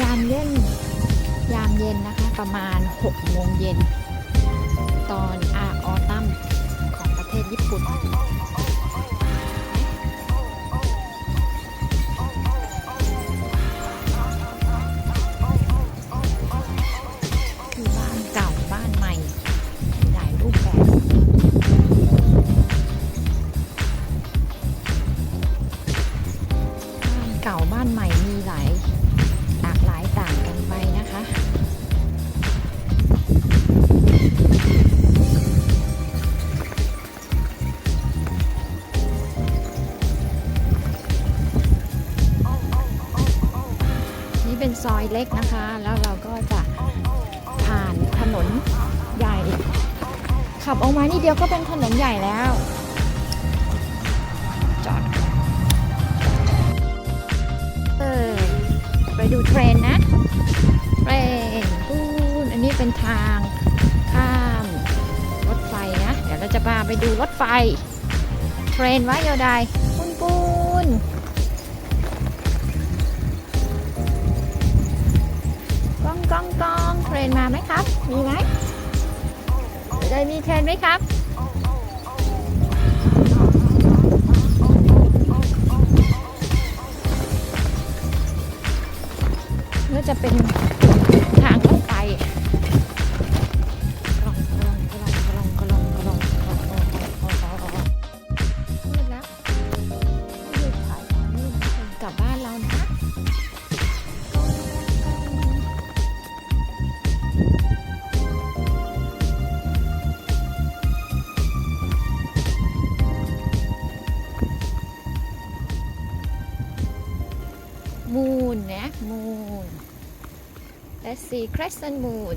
ยามเย็นยามเย็นนะคะประมาณ6โมงเย็น ตอนอาออตัมของประเทศญี่ปุ่นเก่าบ้านใหม่มีหลาย เป็นซอยเล็กนะคะ แล้วเราก็จะผ่านถนนใหญ่ ขับออกมานี่เดียวก็เป็นถนนใหญ่แล้วจอดเออไปดูเทรนนะเทรนปูนอันนี้เป็นทางข้ามรถไฟนะ เดี๋ยวเราจะพาไปดูรถไฟ เทรนไว้โยไดปูน กองกองกองเทรนมาไหมครับ มีไหมได้มีเทรนไหมครับก็จะเป็นทางรถไฟกลองกลองกลอง moon นะ moon let's see crescent moon